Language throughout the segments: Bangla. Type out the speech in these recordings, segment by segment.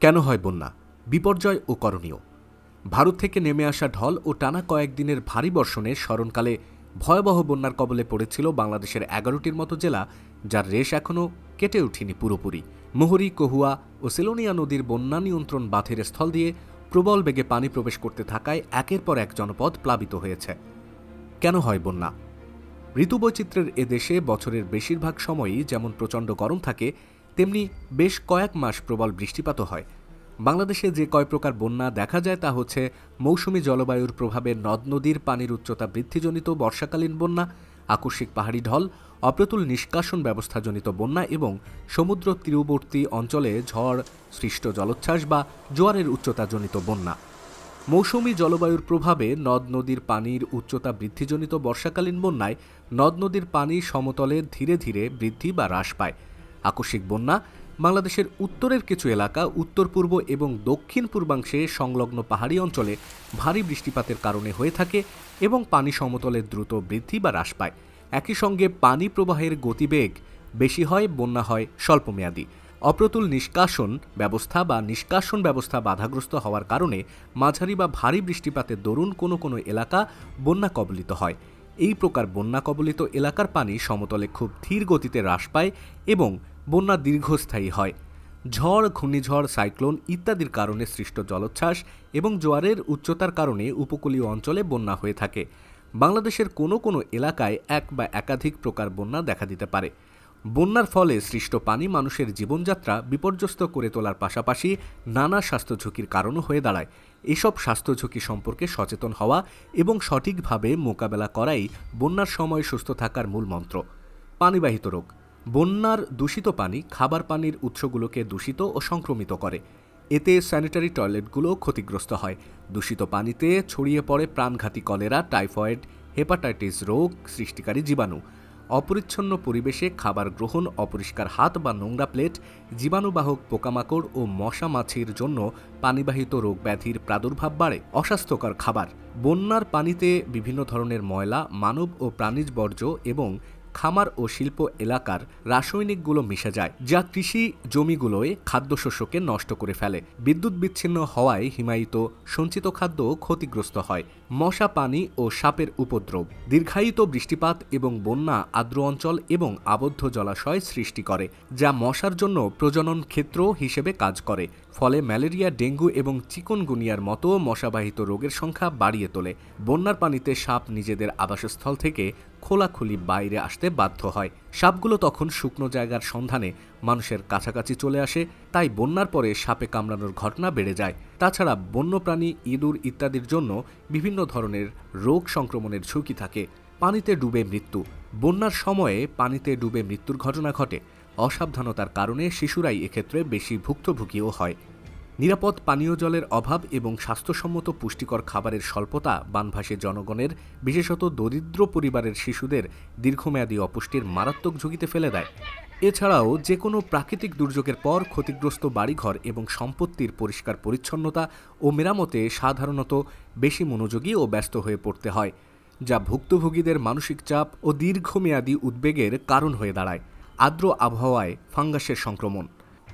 কেন হয় বন্যা, বিপর্যয় ও করণীয়। ভারত থেকে নেমে আসা ঢল ও টানা কয়েকদিনের ভারী বর্ষণে স্মরণকালে ভয়াবহ বন্যার কবলে পড়েছিল বাংলাদেশের এগারোটির মতো জেলা, যার রেশ এখনও কেটে ওঠেনি পুরোপুরি। মোহরি, কহুয়া ও সেলোনিয়া নদীর বন্যা নিয়ন্ত্রণ বাঁধের স্থল দিয়ে প্রবল বেগে পানি প্রবেশ করতে থাকায় একের পর এক জনপদ প্লাবিত হয়েছে। কেন হয় বন্যা? ঋতুবৈচিত্র্যের এদেশে বছরের বেশিরভাগ সময়ই যেমন প্রচণ্ড গরম থাকে তেমনি বেশ কয়েক মাস প্রবল বৃষ্টিপাতও হয়। বাংলাদেশে যে কয় প্রকার বন্যা দেখা যায় তা হচ্ছে মৌসুমি জলবায়ুর প্রভাবে নদ নদীর পানির উচ্চতা বৃদ্ধিজনিত বর্ষাকালীন বন্যা, আকস্মিক পাহাড়ি ঢল, অপ্রতুল নিষ্কাশন ব্যবস্থাজনিত বন্যা এবং সমুদ্র তীরবর্তী অঞ্চলে ঝড়, সৃষ্ট জলোচ্ছ্বাস বা জোয়ারের উচ্চতাজনিত বন্যা। মৌসুমি জলবায়ুর প্রভাবে নদ নদীর পানির উচ্চতা বৃদ্ধিজনিত বর্ষাকালীন বন্যায় নদ নদীর পানি সমতলে ধীরে ধীরে বৃদ্ধি বা হ্রাস পায়। আকস্মিক বন্যা, বাংলাদেশের উত্তরের কিছু এলাকা, উত্তর পূর্ব এবং দক্ষিণ পূর্বাংশে সংলগ্ন পাহাড়ি অঞ্চলে ভারী বৃষ্টিপাতের কারণে হয়ে থাকে এবং পানি সমতলে দ্রুত বৃদ্ধি বা হ্রাস পায়। একই সঙ্গে পানি প্রবাহের গতিবেগ বেশি হয়, বন্যা হয় স্বল্পমেয়াদী। অপ্রতুল নিষ্কাশন ব্যবস্থা বা নিষ্কাশন ব্যবস্থা বাধাগ্রস্ত হওয়ার কারণে মাঝারি বা ভারী বৃষ্টিপাতের দরুন কোনো কোনো এলাকা বন্যা কবলিত হয়। এই প্রকার বন্যা কবলিত এলাকার পানি সমতলে খুব ধীর গতিতে হ্রাস পায় এবং বন্যা দীর্ঘস্থায়ী হয়। ঝড়, ঘূর্ণিঝড়, সাইক্লোন ইত্যাদির কারণে সৃষ্ট জলোচ্ছ্বাস এবং জোয়ারের উচ্চতার কারণে উপকূলীয় অঞ্চলে বন্যা হয়ে থাকে। বাংলাদেশের কোনো কোনো এলাকায় এক বা একাধিক প্রকার বন্যা দেখা দিতে পারে। বন্যার ফলে সৃষ্ট পানি মানুষের জীবনযাত্রা বিপর্যস্ত করে তোলার পাশাপাশি নানা স্বাস্থ্য ঝুঁকির কারণও হয়ে দাঁড়ায়। এসব স্বাস্থ্য ঝুঁকি সম্পর্কে সচেতন হওয়া এবং সঠিকভাবে মোকাবেলা করাই বন্যার সময় সুস্থ থাকার মূল মন্ত্র। পানিবাহিত রোগ বন্যার দূষিত পানি খাবার পানির উৎসগুলোকে দূষিত ও সংক্রমিত করে। এতে স্যানিটারি টয়লেটগুলো ক্ষতিগ্রস্ত হয়। দূষিত পানিতে ছড়িয়ে পড়ে প্রাণঘাতী কলেরা, টাইফয়েড, হেপাটাইটিস রোগ, সৃষ্টিকারী জীবাণু। অপরিচ্ছন্ন পরিবেশে খাবার গ্রহণ, অপরিষ্কার হাত বা নোংরা প্লেট, জীবাণুবাহক পোকামাকড় ও মশা মাছির জন্য পানিবাহিত রোগ ব্যাধির প্রাদুর্ভাব বাড়ে। অস্বাস্থ্যকর খাবার। বন্যার পানিতে বিভিন্ন ধরনের ময়লা, মানব ও প্রাণীজ বর্জ্য এবং খামার ও শিল্প এলাকার রাসায়নিকগুলো মিশে যায়, যা কৃষি জমিগুলোয় খাদ্যশস্যকে নষ্ট করে ফেলে। বিদ্যুৎ বিচ্ছিন্ন হওয়ায় হিমায়িত সঞ্চিত খাদ্য ক্ষতিগ্রস্ত হয়। মশা পানি ও সাপের উপদ্রব, দীর্ঘায়িত বৃষ্টিপাত এবং বন্যা আর্দ্র অঞ্চল এবং আবদ্ধ জলাশয় সৃষ্টি করে, যা মশার জন্য প্রজনন ক্ষেত্র হিসেবে কাজ করে। ফলে ম্যালেরিয়া, ডেঙ্গু এবং চিকনগুনিয়ার মতো মশাবাহিত রোগের সংখ্যা বাড়িয়ে তোলে। বন্যার পানিতে সাপ নিজেদের আবাসস্থল থেকে খোলাখুলি বাইরে আসতে বাধ্য হয়। সাপগুলো তখন শুকনো জায়গার সন্ধানে মানুষের কাছাকাছি চলে আসে, তাই বন্যার পরে সাপে কামড়ানোর ঘটনা বেড়ে যায়। তাছাড়া বন্যপ্রাণী, ইঁদুর ইত্যাদির জন্য বিভিন্ন ধরনের রোগ সংক্রমণের ঝুঁকি থাকে। পানিতে ডুবে মৃত্যু। বন্যার সময়ে পানিতে ডুবে মৃত্যুর ঘটনা ঘটে। অসাবধানতার কারণে শিশুরাই এক্ষেত্রে বেশি ভুক্তভোগীও হয়। নিরাপদ পানীয় জলের অভাব এবং স্বাস্থ্যসম্মত পুষ্টিকর খাবারের স্বল্পতা বানভাসী জনগণের, বিশেষত দরিদ্র পরিবারের শিশুদের দীর্ঘমেয়াদী অপুষ্টির মারাত্মক ঝুঁকিতে ফেলে দেয়। এছাড়াও যে কোনো প্রাকৃতিক দুর্যোগের পর ক্ষতিগ্রস্ত বাড়িঘর এবং সম্পত্তির পরিষ্কার পরিচ্ছন্নতা ও মেরামতে সাধারণত বেশি মনোযোগী ও ব্যস্ত হয়ে পড়তে হয়, যা ভুক্তভোগীদের মানসিক চাপ ও দীর্ঘমেয়াদী উদ্বেগের কারণ হয়ে দাঁড়ায়। আর্দ্র আবহাওয়ায় ফাঙ্গাসের সংক্রমণ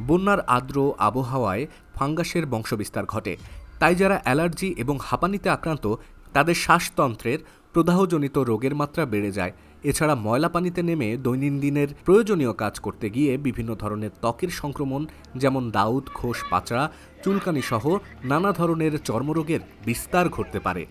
বন্যার আর্দ্র আবহাওয়ায় ফাঙ্গাসের বংশবিস্তার ঘটে। তাই যারা অ্যালার্জি এবং হাঁপানিতে আক্রান্ত, তাদের শ্বাসতন্ত্রের প্রদাহজনিত রোগের মাত্রা বেড়ে যায়। এছাড়া ময়লা পানিতে নেমে দৈনন্দিনের প্রয়োজনীয় কাজ করতে গিয়ে বিভিন্ন ধরনের ত্বকের সংক্রমণ, যেমন দাউদ, খোস, পাচড়া চুলকানি সহ নানা ধরনের চর্মরোগের বিস্তার ঘটতে পারে।